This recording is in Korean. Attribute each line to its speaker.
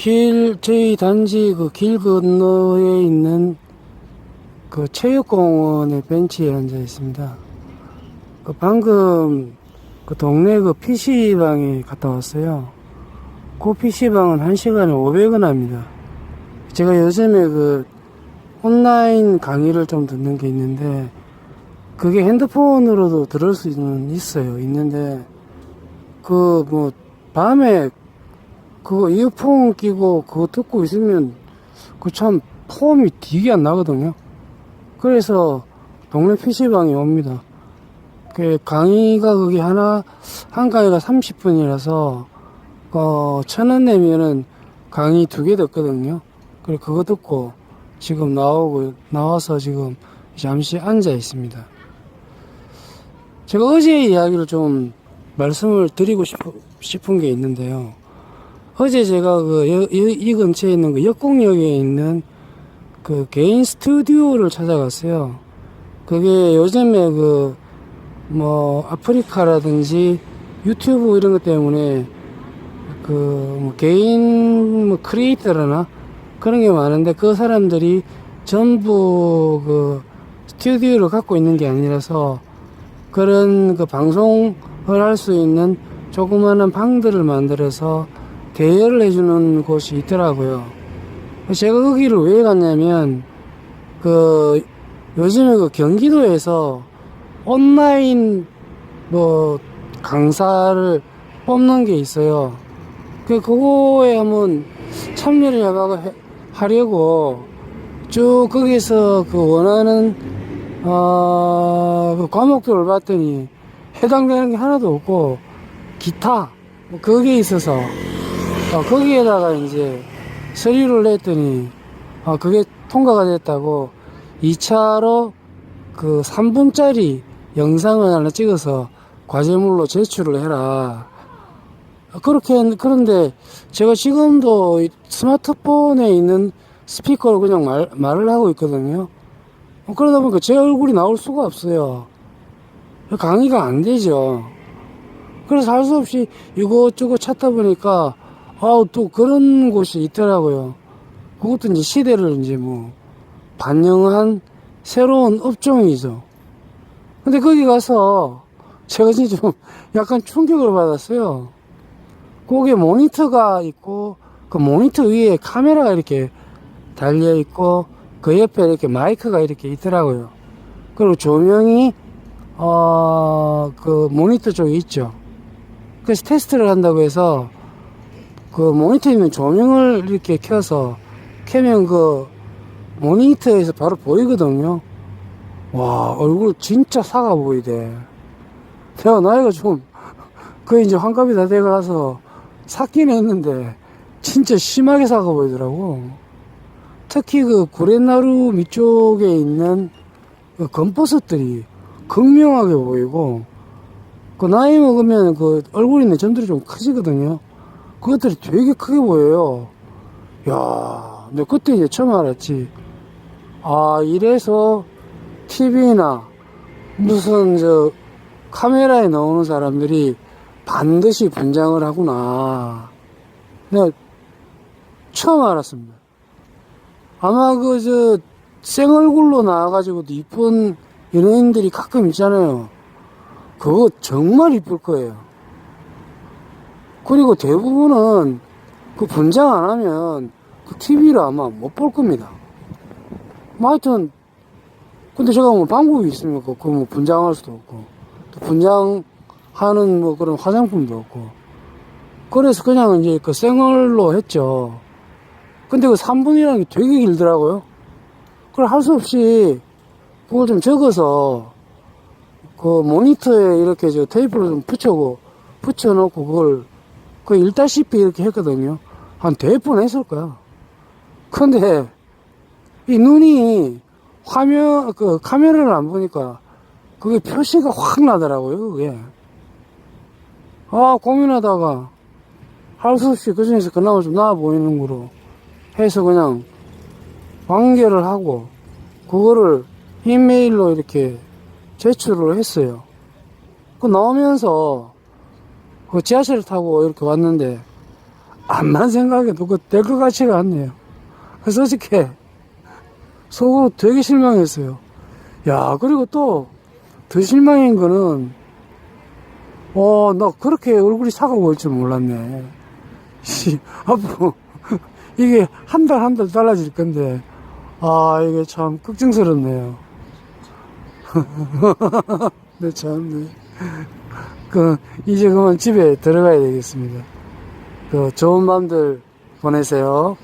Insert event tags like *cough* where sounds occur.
Speaker 1: 길, 저희 단지 그 길 건너에 있는 그 체육공원의 벤치에 앉아 있습니다. 그 방금 그 동네 그 PC방에 갔다 왔어요. 그 PC방은 한 시간에 500원 합니다. 제가 요즘에 그 온라인 강의를 좀 듣는 게 있는데 그게 핸드폰으로도 들을 수는 있어요. 있는데 그 뭐 밤에 그거 이어폰 끼고 그거 듣고 있으면 그 참 폼이 되게 안 나거든요. 그래서 동네 PC방에 옵니다. 그 강의가 그게 하나 한 강의가 30분이라서 어, 천원 내면은 강의 두 개 듣거든요. 그래 그거 듣고 지금 나오고 나와서 지금 잠시 앉아 있습니다. 제가 어제 이야기를 좀 말씀을 드리고 싶, 싶은 게 있는데요. 어제 제가 그, 여- 여- 이 근처에 있는 그 역공역에 있는 그 개인 스튜디오를 찾아갔어요. 그게 요즘에 그, 뭐, 아프리카라든지 유튜브 이런 것 때문에 그, 뭐 개인 뭐 크리에이터라나 그런 게 많은데 그 사람들이 전부 그 스튜디오를 갖고 있는 게 아니라서 그런 그 방송을 할 수 있는 조그마한 방들을 만들어서 대여를 해주는 곳이 있더라고요. 제가 거기를 왜 갔냐면 그 요즘에 그 경기도에서 온라인 뭐 강사를 뽑는 게 있어요. 그 그거에 한번 참여를 해가 해- 하려고 쭉 거기서 그 원하는 어, 그 과목들을 봤더니 해당되는 게 하나도 없고 기타 뭐 그게 있어서 어, 거기에다가 이제 서류를 냈더니 어, 그게 통과가 됐다고 2차로 그 3분짜리 영상을 하나 찍어서 과제물로 제출을 해라. 그렇게 했- 그런데 제가 지금도 이 스마트폰에 있는 스피커로 그냥 말, 말을 하고 있거든요. 어, 그러다 보니까 제 얼굴이 나올 수가 없어요. 강의가 안 되죠. 그래서 할 수 없이 이것저것 찾다 보니까 아우 또 그런 곳이 있더라고요. 그것도 이제 시대를 이제 뭐 반영한 새로운 업종이죠. 근데 거기 가서 제가 진짜 좀 *laughs* 약간 충격을 받았어요. 거기에 모니터가 있고 그 모니터 위에 카메라가 이렇게 달려 있고 그 옆에 이렇게 마이크가 이렇게 있더라고요. 그리고 조명이 어 그 모니터 쪽에 있죠. 그래서 테스트를 한다고 해서 그 모니터에 있는 조명을 이렇게 켜서 켜면 그 모니터에서 바로 보이거든요. 와 얼굴 진짜 사가 보이대. 내가 나이가 좀 그 이제 환갑이 다 돼가서 삭긴 했는데 진짜 심하게 사가 보이더라고. 특히 그 구레나루 밑쪽에 있는 그 검버섯들이 극명하게 보이고 그 나이 먹으면 그 얼굴 있는 점들이 좀 커지거든요. 그것들이 되게 크게 보여요. 야, 근데 그때 이제 처음 알았지. 아, 이래서 TV나 무슨 저 카메라에 나오는 사람들이 반드시 분장을 하구나. 내가 처음 알았습니다. 아마 그 저 생얼굴로 나와가지고도 이쁜 연예인들이 가끔 있잖아요. 그거 정말 이쁠 거예요. 그리고 대부분은 그 분장 안 하면 그 TV를 아마 못 볼 겁니다. 뭐 하여튼, 근데 제가 뭐 방법이 있습니까? 그 뭐 분장할 수도 없고, 또 분장하는 뭐 그런 화장품도 없고. 그래서 그냥 이제 그 생얼로 했죠. 근데 그 3분이라는 게 되게 길더라고요. 그걸 할 수 없이 그걸 좀 적어서 그 모니터에 이렇게 저 테이프를 좀 붙여고, 붙여놓고 그걸 그 읽다시피 이렇게 했거든요. 한 대번 했을 거야. 근데 이 눈이 화면, 그 카메라를 안 보니까 그게 표시가 확 나더라고요, 그게. 아, 고민하다가 할 수 없이 그 중에서 그나마 좀 나아 보이는 거로 해서 그냥 완결을 하고 그거를 이메일로 이렇게 제출을 했어요. 그 나오면서 그 지하철을 타고 이렇게 왔는데 암만 생각해도 그될것 같지가 않네요. 그래서 어저께 속으로 되게 실망했어요. 야, 그리고 또 더 실망인 거는, 어, 나 그렇게 얼굴이 사가고 올줄 몰랐네. *laughs* 씨, 앞으로 *laughs* 이게 한 달 한 달 달라질 건데, 아, 이게 참 걱정스럽네요. *laughs* 네, 참, 네. 그, 이제 그만 집에 들어가야 되겠습니다. 그, 좋은 밤들 보내세요.